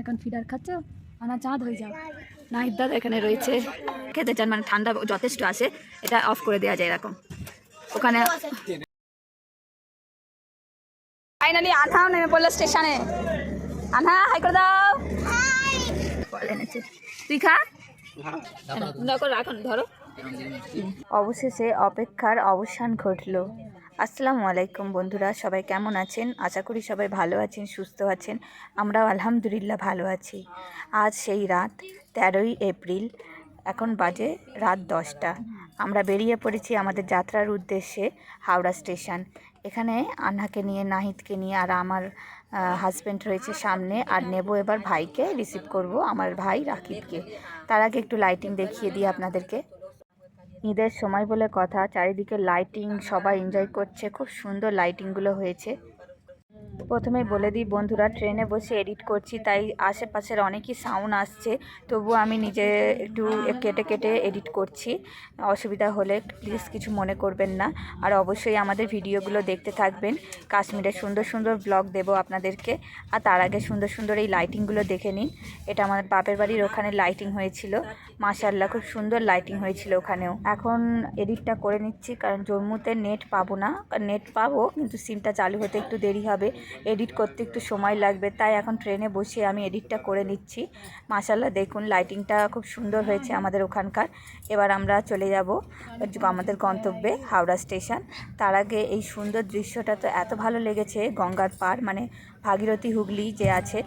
এখন ফিডার খাচ্ছ? আনা চাঁদ হয়ে যাও। নাহিদ দাদা এখানে রয়েছে। খেতে চান মানে ঠান্ডা যথেষ্ট আসে এটা অফ করে দেওয়া যায় এরকম। ওখানে ফাইনালি আনহাও নেমে পড়ল স্টেশনে। আনহা হাই করে দাও। তুই খা। রাখুন ধরো। অবশেষে অপেক্ষার অবসান ঘটলো। আসসালামু আলাইকুম বন্ধুরা, সবাই কেমন আছেন? আশা করি সবাই ভালো আছেন, সুস্থ আছেন। আমরাও আলহামদুলিল্লাহ ভালো আছি। আজ সেই রাত, তেরোই এপ্রিল, এখন বাজে রাত দশটা। আমরা বেরিয়ে পড়েছি আমাদের যাত্রার উদ্দেশ্যে হাওড়া স্টেশন। এখানে আন্নাকে নিয়ে, নাহিদকে নিয়ে আর আমার হাজব্যান্ড রয়েছে সামনে। আর নেব এবার ভাইকে রিসিভ করব, আমার ভাই রাকিবকে। তার আগে একটু লাইটিং দেখিয়ে দিই আপনাদেরকে। ঈদের সময় বলে কথা চারিদিকে লাইটিং সবাই এনজয় করছে খুব সুন্দর লাইটিংগুলো হয়েছে। প্রথমেই বলে দিই, বন্ধুরা, ট্রেনে বসে এডিট করছি, তাই আশেপাশের অনেকই সাউন্ড আসছে তবু আমি নিজে একটু কেটে কেটে এডিট করছি। অসুবিধা হলে প্লিজ কিছু মনে করবেন না। আর অবশ্যই আমাদের ভিডিওগুলো দেখতে থাকবেন। কাশ্মীরের সুন্দর সুন্দর ব্লগ দেবো আপনাদেরকে। আর তার আগে সুন্দর সুন্দর এই লাইটিংগুলো দেখে নিন। এটা আমাদের বাপের বাড়ির ওখানে লাইটিং হয়েছিল। মাশাল্লাহ খুব সুন্দর লাইটিং হয়েছিল ওখানেও। এখন এডিটটা করে নিচ্ছি, কারণ জম্মুতে নেট পাবো না। নেট পাবো, কিন্তু সিমটা চালু হতে একটু দেরি হবে। এডিট করতে একটু সময় লাগবে, তাই এখন ট্রেনে বসে আমি এডিটটা করে নিচ্ছি। মাশাল্লাহ দেখুন লাইটিংটা খুব সুন্দর হয়েছে আমাদের ওখানকার। এবার আমরা চলে যাব আমাদের গন্তব্যে, হাওড়া স্টেশন। তার আগে এই সুন্দর দৃশ্যটা তো এত ভালো লেগেছে, গঙ্গার পার মানে ভাগীরথী হুগলি যে আছে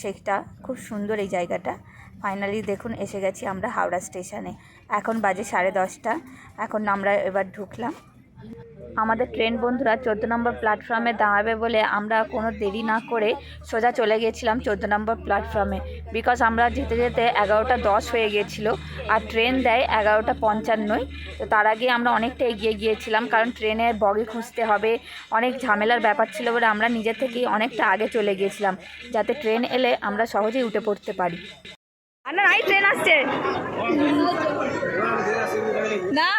সেটা খুব সুন্দর এই জায়গাটা। ফাইনালি দেখুন, এসে গেছি আমরা হাওড়া স্টেশনে। এখন বাজে সাড়ে দশটা, এখন আমরা এবার ঢুকলাম। আমাদের ট্রেন বন্ধুরা চোদ্দ নম্বর প্ল্যাটফর্মে দাঁড়াবে বলে আমরা কোনো দেরি না করে সোজা চলে গিয়েছিলাম চোদ্দ নম্বর প্ল্যাটফর্মে বিকজ আমরা যেতে যেতে এগারোটা দশ হয়ে গিয়েছিল আর ট্রেন দেয় এগারোটা পঞ্চান্নই। তো তার আগে আমরা অনেকটা এগিয়ে গিয়েছিলাম কারণ ট্রেনের বগি খুঁজতে হবে। অনেক ঝামেলার ব্যাপার ছিল বলে আমরা নিজে থেকেই অনেকটা আগে চলে গিয়েছিলাম যাতে ট্রেন এলে আমরা সহজেই উঠে পড়তে পারি। ট্রেন আসছে। না।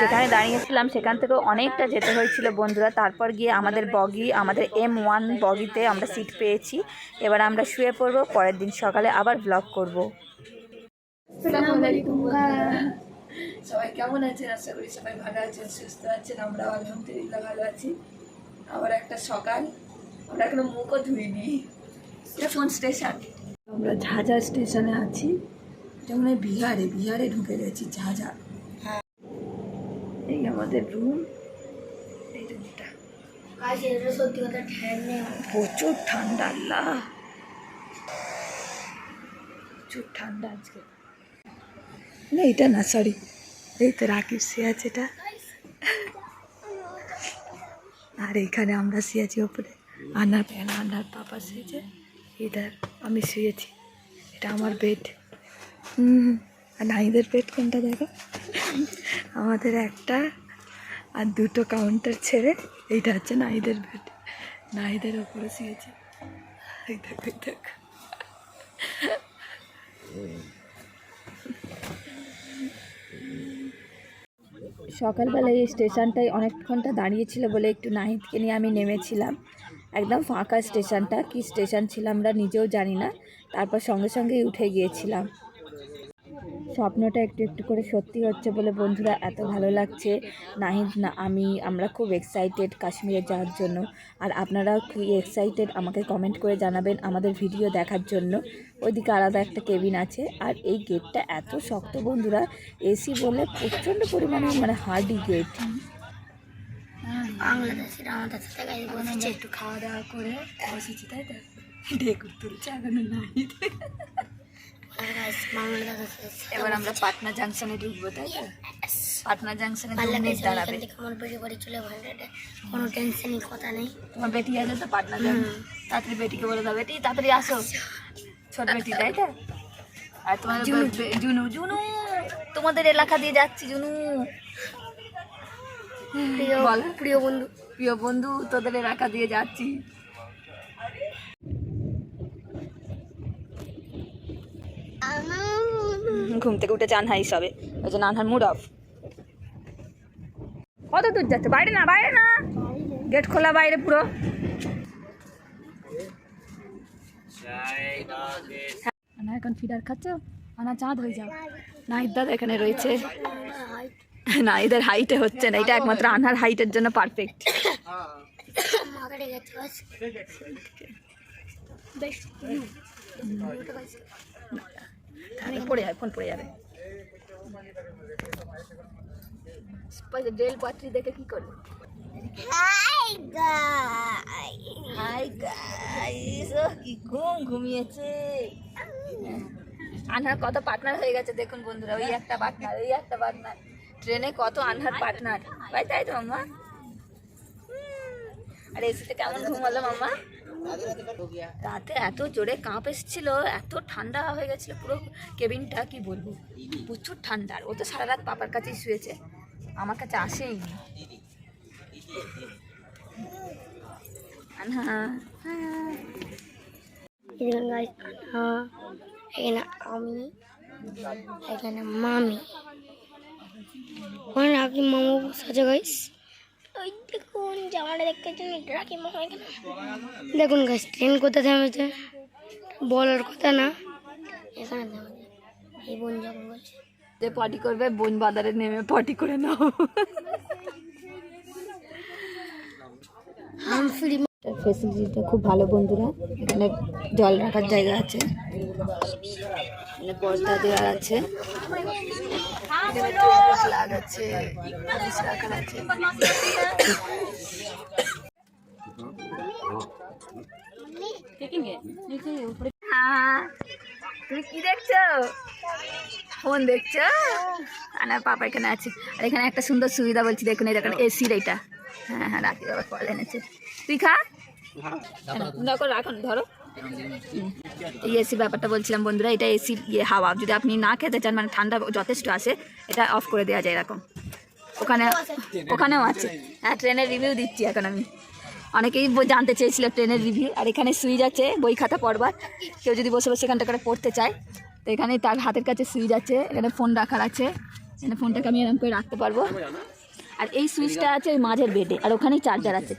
যেখানে দাঁড়িয়েছিলাম সেখান থেকেও অনেকটা যেতে হয়েছিল বন্ধুরা। তারপর গিয়ে আমাদের বগি আমাদের এম ওয়ান বগিতে আমরা সিট পেয়েছি। এবার আমরা শুয়ে পড়ব পরের দিন সকালে আবার ব্লগ করব। সবাই কেমন আছেন? আশা করি সবাই ভালো আছেন সুস্থ আছেন আমরাও আলহামদুলিল্লাহ ভালো আছি। আবার একটা সকাল আমরা এখনও মুখও ধুইনি। এটা কোন স্টেশন আমরা ঝাঝা স্টেশনে আছি। যেমন এই বিহারে বিহারে ঢুকে গেছি ঝাঝা এই আমাদের রুম এই রুমটা এটা সত্যি কথা প্রচুর ঠান্ডা আল্লাহ। প্রচুর ঠান্ডা আজকে। না এটা না সরি এই তো রাকিব আছে এটা। আর এইখানে আমরা শুয়েছি ওপরে। আনার প্যান আনার পাপা শুয়েছে। ইধার আমি শুয়েছি। এটা আমার বেড আর নাইদের পেট কোনটা দেখো? আমাদের একটা আর দুটো কাউন্টার ছেড়ে এইটা হচ্ছে নাইদের বেড নাইদের ওপরে দেখো। সকালবেলায় এই স্টেশনটায় অনেকক্ষণটা দাঁড়িয়েছিল বলে একটু নাহিদকে নিয়ে আমি নেমেছিলাম। একদম ফাঁকা স্টেশনটা। কি স্টেশন ছিল আমরা নিজেও জানি না। তারপর সঙ্গে সঙ্গেই উঠে গিয়েছিলাম। স্বপ্নটা একটু একটু করে সত্যি হচ্ছে বলে বন্ধুরা এত ভালো লাগছে। নাহিদ না আমি আমরা খুব এক্সাইটেড কাশ্মীরে যাওয়ার জন্য। আর আপনারাও কি এক্সাইটেড আমাকে কমেন্ট করে জানাবেন আমাদের ভিডিও দেখার জন্য। ওইদিকে আলাদা একটা কেবিন আছে। আর এই গেটটা এত শক্ত বন্ধুরা এসি বলে প্রচণ্ড পরিমাণে মানে হার্ডি গেট বাংলাদেশের আমাদের সাথে গাড়ি বসেছে একটু খাওয়া দাওয়া করে বসেছি তাই তো? ঢেকুর তুলছে এখনও এবার আমরা পাটনা জাংশনে ঢুকবো তাই তো? পাটনা জাংশনে দু মিনিট দাঁড়াবে। আমার বেশি বাড়ি চলে ভান্ডারে কোনো টেনশনই কথা নেই। তোমার বেটি আছে তো পাটনা যাবে তাড়াতাড়ি বেটিকে বলে দাও বেটি তাড়াতাড়ি আসো। ছোট বেটি তাই তো? আর তোমার জুনু। জুনু তোমাদের এলাকা দিয়ে যাচ্ছি জুনু। প্রিয় বন্ধু। প্রিয় বন্ধু তোদের এলাকা দিয়ে যাচ্ছি। ঘুম থেকে উঠে চান হাই সবে ওই জন্য আনহার মুড অফ কত দূর যাচ্ছে? বাইরে না বাইরে না। গেট খোলা বাইরে পুরো। আনা, এখন ফিডার খাচ্ছ? আনা চাঁদ হয়ে যাও। না ইদার এখানে রয়েছে। না হাইটে হচ্ছে না, এটা একমাত্র আনার হাইটের জন্য পারফেক্ট বেশ পড়ে যাবে ফোন পড়ে যাবে। রেল পাত্রী দেখে কি করবে হাই গাই হাই গাইস ও কি ঘুম ঘুমিয়েছে। আনহার কত পার্টনার হয়ে গেছে দেখুন বন্ধুরা ওই একটা পার্টনার ওই একটা পার্টনার ট্রেনে কত আনহার পার্টনার ভাই তাই তো মাম্মা? আর এসিতে কেমন ঘুমালো মাম্মা? রাতে এত জোরে কাঁপ এসেছিল, এত ঠান্ডা হয়ে গেছিল, পুরো কেবিনটা কি বলব? প্রচুর ঠান্ডা আর ও তো সারা রাত পাপার কাছেই শুয়েছে, আমার কাছে আসেই নি। আমি, এখানে মামি। রাখি মামা বসে আছে গাইস ওই দেখুন জামাটা দেখতে জন্য রাখি মামা কেন দেখুন গাছ ট্রেন কোথায় থেমেছে? বলার কথা না। এখানে থেমেছে। এই বোন যখন বলছে যে পটি করবে বোন বাজারে নেমে পটি করে নাও। হাম ফেসিলিটিটা খুব ভালো, বন্ধুরা। এখানে জল রাখার জায়গা আছে। পর্দা দেওয়া আছে। আছে দেখছ? ফোন দেখছ? এখানে আছে। আর এখানে একটা সুন্দর সুবিধা বলছি, দেখুন দেখুন এসির এটা হ্যাঁ হ্যাঁ রাখি বাবা, কল এনেছে। তুই খা। দেখো রাখুন ধরো। এই এসির ব্যাপারটা বলছিলাম বন্ধুরা এটা এসির ইয়ে হাওয়া। যদি আপনি না খেতে চান মানে ঠান্ডা যথেষ্ট আসে এটা অফ করে দেওয়া যায় এরকম। ওখানে ওখানেও আছে। হ্যাঁ ট্রেনের রিভিউ দিচ্ছি এখন আমি। অনেকেই জানতে চেয়েছিল ট্রেনের রিভিউ আর এখানে সুইচ আছে বই খাতা পড়বার। কেউ যদি বসে বসে এখানটা করে পড়তে চায় তো এখানে তার হাতের কাছে সুইচ আছে এখানে ফোন রাখার আছে। এখানে ফোনটাকে আমি এরকম করে রাখতে পারব। আর এই সুইচটা আছে ওই মাঝের বেডে আর ওখানেই চার্জার আছে।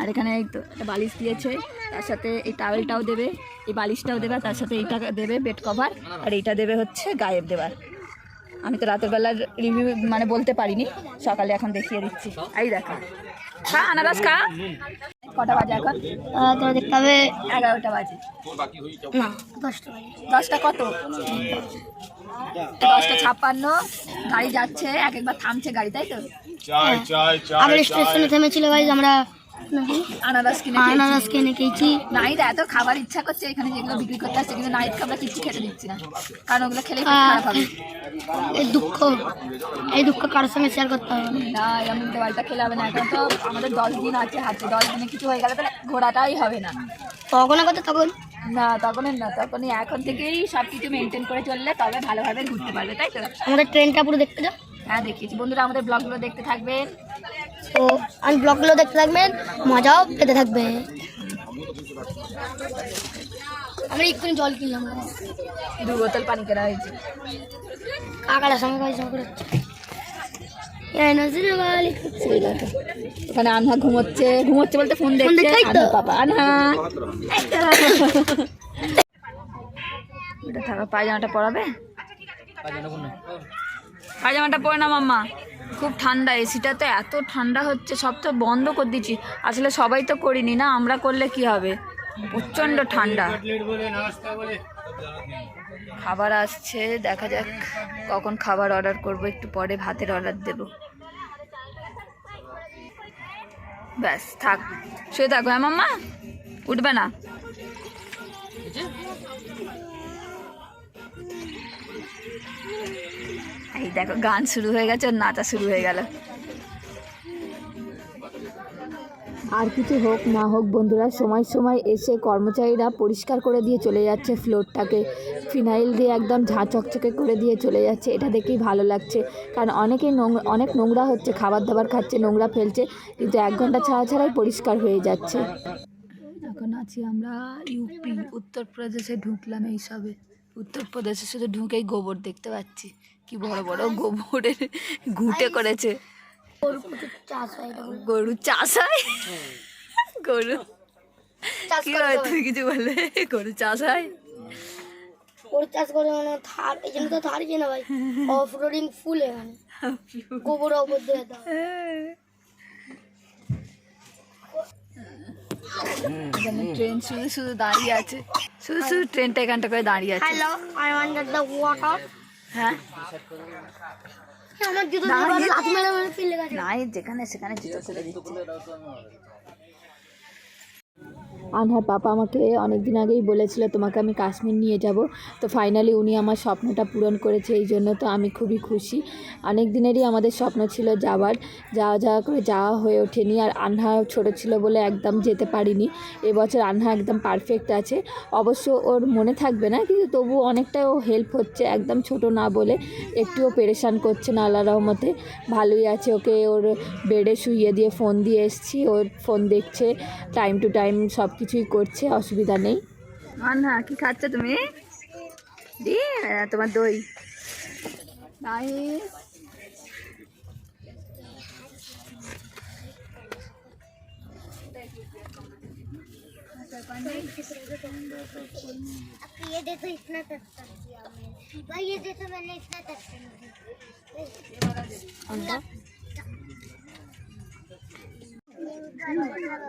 আর এখানে এই তো একটা বালিশ দিয়েছে তার সাথে এই টাওয়েলটাও দেবে এই বালিশটাও দেবে তার সাথে এইটা দেবে বেড কভার আর এইটা দেবে হচ্ছে গায়েব দেবার আমি তো রাতের বেলার রিভিউ মানে বলতে পারিনি সকালে এখন দেখিয়ে দিচ্ছি। এই দেখো। খা আনারস খা। কটা বাজে এখন? তো দেখতে হবে এগারোটা বাজে। না দশটা বাজে। দশটা কত? দশটা ছাপ্পান্ন গাড়ি যাচ্ছে এক একবার থামছে গাড়ি তাই তো? স্টেশনে থেমেছিল গাইজ আমরা আনারস কিনে আনারস কিনে খেয়েছি। নাইট এত খাবার ইচ্ছা করছে এখানে যেগুলো বিক্রি করতে আসছে কিন্তু নাইট খাবার কিচ্ছু খেতে দিচ্ছি না। কারণ ওগুলো খেলে খুব খারাপ হবে। এই দুঃখ এই দুঃখ কারোর সঙ্গে শেয়ার করতে হবে না। না এমন দেওয়ালটা খেলে হবে না এখন তো আমাদের দশ দিন আছে হাতে দশ দিনে কিছু হয়ে গেলে তাহলে ঘোরাটাই হবে না। তখন কত তখন? না তখন না তখনই এখন থেকেই সব কিছু মেনটেন করে চললে তবে ভালোভাবে ঘুরতে পারবে তাই তো? আমাদের ট্রেনটা পুরো দেখতে যাও। হ্যাঁ দেখিয়েছি। বন্ধুরা আমাদের ব্লগগুলো দেখতে থাকবেন। তো আমি ব্লগগুলো দেখতে থাকবেন মজাও পেতে থাকবে। আমরা এক্ষুনি জল কিনলাম। দু বোতল পানি কেনা হয়েছে। কাকাটার সঙ্গে গাড়ি সঙ্গে আনহা ঘুমোচ্ছে। ঘুমোচ্ছে বলতে ফোন দেখছে। আনহা। এটা থাকা পায়জামাটা পরাবে। পায়জামাটা পরে না মাম্মা। খুব ঠান্ডা এসিটা তো এত ঠান্ডা হচ্ছে, সব তো বন্ধ করে দিচ্ছি। আসলে সবাই তো করিনি না, আমরা করলে কি হবে? প্রচণ্ড ঠান্ডা। খাবার আসছে, দেখা যাক কখন খাবার অর্ডার করব, একটু পরে ভাতের অর্ডার দেব। ব্যাস, থাক। শুয়ে থাকো হ্যাঁ মাম্মা? উঠবে না? এই দেখো গান শুরু হয়ে গেছে ওর নাচা শুরু হয়ে গেল। আর কিছু হোক না হোক বন্ধুরা সময় সময় এসে কর্মচারীরা পরিষ্কার করে দিয়ে চলে যাচ্ছে ফ্লোরটাকে। ফিনাইল দিয়ে একদম ঝাঁ চকচকে করে দিয়ে চলে যাচ্ছে এটা দেখেই ভালো লাগছে। কারণ অনেকে নোংরা অনেক নোংরা হচ্ছে খাবার দাবার খাচ্ছে নোংরা ফেলছে কিন্তু এক ঘণ্টা ছাড়া ছাড়াই পরিষ্কার হয়ে যাচ্ছে। এখন আছি আমরা ইউপি উত্তরপ্রদেশে ঢুকলাম এইসবে। উত্তরপ্রদেশে শুধু ঢুকেই গোবর দেখতে পাচ্ছি। কি বড় বড় গোবরের ঘুঁটে করেছে। গরু চাষ হয় গরু কি হয়। তুই কিছু বলে গরু চাষ হয়? গরু চাষ করে মানে থার এই জন্য তো থার যে না ভাই। অফ রোডিং ফুল এখানে গোবর ওপর এখানে ট্রেন শুধু শুধু দাঁড়িয়ে আছে। শুধু শুধু ট্রেনটা এখানটা করে দাঁড়িয়ে আছে। Hello I want the water হ্যাঁ? আমার জুতো না, দিয়ে লাথি মেরে মেরে ফেলে গেছে। নাই যেখানে সেখানে জুতো ফেলে দিচ্ছে। আনহার পাপা আমাকে অনেক দিন আগেই বলেছিল, তোমাকে আমি কাশ্মীর নিয়ে যাব। তো ফাইনালি উনি আমার স্বপ্নটা পূরণ করেছে, এই জন্য তো আমি খুবই খুশি। অনেক দিনেরই আমাদের স্বপ্ন ছিল যাওয়ার, যাওয়া যাওয়া করে যাওয়া হয়ে ওঠেনি। আর আনহা ছোট ছিল বলে একদম যেতে পারিনি। এবছর আনহা একদম পারফেক্ট আছে। অবশ্য ওর মনে থাকবে না, কিন্তু তবু অনেকটা ও হেল্প হচ্ছে, একদম ছোট না বলে একটুও পেরেশান করছে না আল্লাহ রহমতে। ভালোই আছে ওকে, ওর বেডে শুইয়ে দিয়ে ফোন দিয়ে এসছি, ওর ফোন দেখছে টাইম টু টাইম সব কিছুই করছে অসুবিধা নেই আনহা কি খাচ্ছ তুমি দি আহ, তোমার দই নাই ये देखो इतना सस्ता किया मैंने भाई ये देखो मैंने इतना सस्ता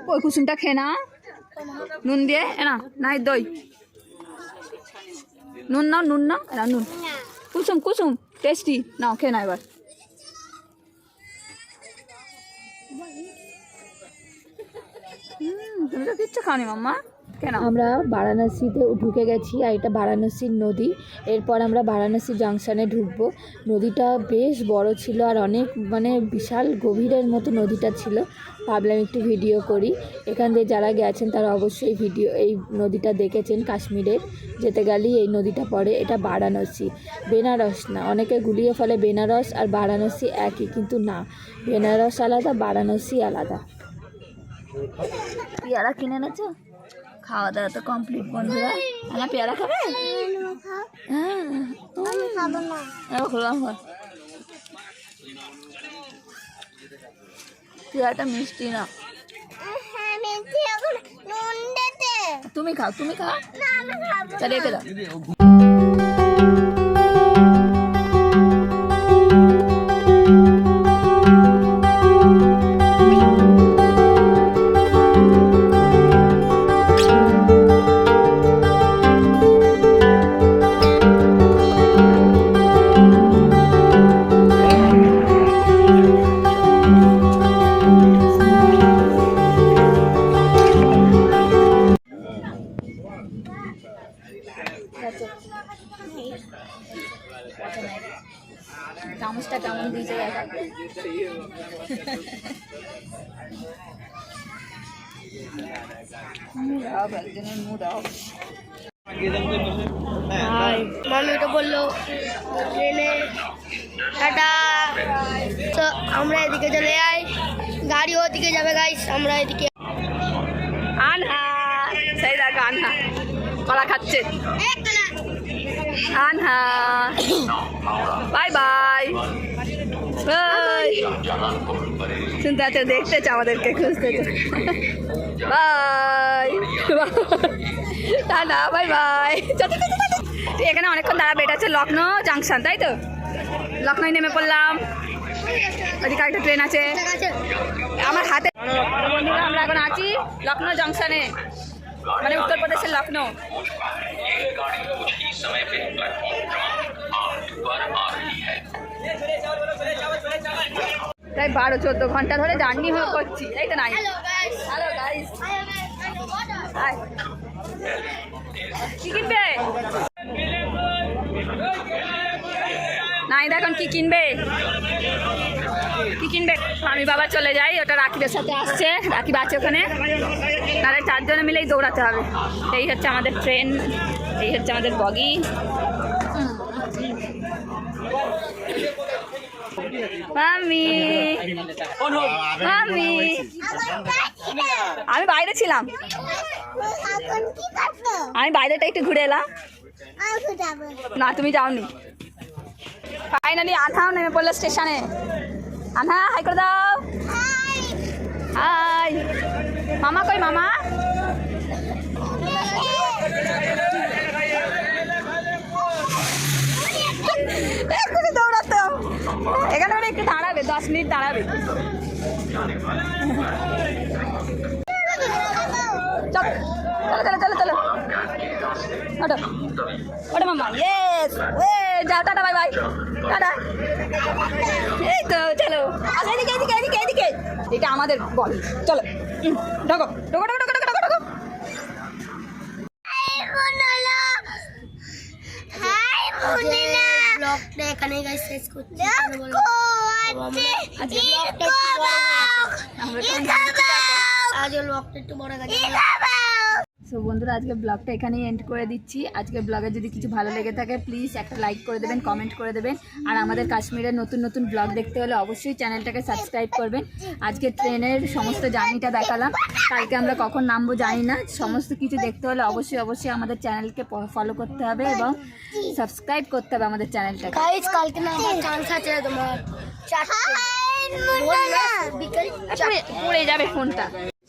ওই কুসুমটা খেয়ে না নুন দিয়ে, এনা না নাই দই। নুন নাও নুন নাও এ নুন। কুসুম কুসুম টেস্টি নাও, খেয়ে না এবার। তুমি তো কিচ্ছু খাওনি, মাম্মা। আমরা বারাণসীতে ঢুকে গেছি আর এটা বারাণসীর নদী। এরপর আমরা বারাণসী জাংশনে ঢুকবো। নদীটা বেশ বড় ছিল আর অনেক মানে বিশাল গভীরের মতো নদীটা ছিল। ভাবলাম একটু ভিডিও করি। এখান দিয়ে যারা গেছেন তারা অবশ্যই ভিডিও এই নদীটা দেখেছেন কাশ্মীরের। যেতে গেলেই এই নদীটা পড়ে। এটা বারাণসী। বেনারস না অনেকে গুলিয়ে ফলে বেনারস আর বারাণসী একই কিন্তু না। বেনারস আলাদা বারাণসী আলাদা। পেয়ারা কিনে এনেছো? খাওয়া দাওয়া তো কমপ্লিট বন্ধুরা। আমার পেয়ারা খাবে? হ্যাঁ পেয়ারাটা মিষ্টি না। তুমি খাও তুমি খাও। না আমি খাব তা রেখে দাও। মামি ওটা বলল ট্রেনে টাটা। তো আমরা এদিকে চলে যাই। গাড়ি ওদিকে যাবে গাইস আমরা এদিকে আনহা। সেই দেখো, আনহা। কলা খাচ্ছে। আনহা। Bye bye. বাই। শুনতে আছে দেখতেছে আমাদেরকে খুঁজতেছে বাই। বাই। বাই তুই এখানে অনেকক্ষণ দাঁড়াবে এটা লখনৌ জাংশন তাই তো? লখনৌ নেমে পড়লাম। ওদিকে একটা ট্রেন আছে। আমার হাতে বন্ধুরা, আমরা এখন আছি লখনৌ জংশনে মানে উত্তরপ্রদেশের লখনৌ তাই বারো, চোদ্দ ঘণ্টা ধরে জার্নি হয়ে করছি। এই তো নাই hello guys hello guys I have water hi কি কিনবে দেখুন কি কিনবে। কি কিনবে? আমি বাবা চলে যাই ওটা রাকিবের সাথে আসছে রাকিব আছে ওখানে। তাহলে চারজনে মিলেই দৌড়াতে হবে। এই হচ্ছে আমাদের ট্রেন এই হচ্ছে আমাদের বগি। মামি মামি আমি বাইরে ছিলাম। এখন আমি বাইরেটা একটু ঘুরে এলাম। না তুমি যাওনি। ফাইনালি আধাও নেমে পড়ল স্টেশনে আনহা হাই করে দাও হাই মামা কই মামা এখানে একটু দাঁড়াবে দশ মিনিট দাঁড়াবে চলো চলো চলো চলো ওটো ওটা মামা ইয়েস এ যাও টাটা বাই বাই। টাটা। এই তো চলো। আসো এদিকে এদিকে এদিকে এদিকে। এটা আমাদের বল। চলো। ঢোকো ঢোকো ঢোকো ঢোকো ঢোকো ঢোকো। ব্লগটা এখানে গাইস শেষ করছি আজকে ব্লগটা একটু বড় ব্লগটা একটু বড় গেছে। সো বন্ধুরা আজকে ব্লগটা এখানেই এন্ড করে দিচ্ছি। আজকে ব্লগে যদি কিছু ভালো লেগে থাকে প্লিজ একটা লাইক করে দেবেন কমেন্ট করে দেবেন। আর আমাদের কাশ্মীরের নতুন নতুন ব্লগ দেখতে হলে অবশ্যই চ্যানেলটাকে সাবস্ক্রাইব করবেন। আজকে ট্রেনের সমস্ত জার্নিটা দেখালাম। কালকে আমরা কখন নামবো জানি না। সমস্ত কিছু দেখতে হলে অবশ্যই অবশ্যই আমাদের চ্যানেলকে ফলো করতে হবে এবং সাবস্ক্রাইব করতে হবে আমাদের চ্যানেলটাকে কালকে না তোমার। পড়ে যাবে ফোনটা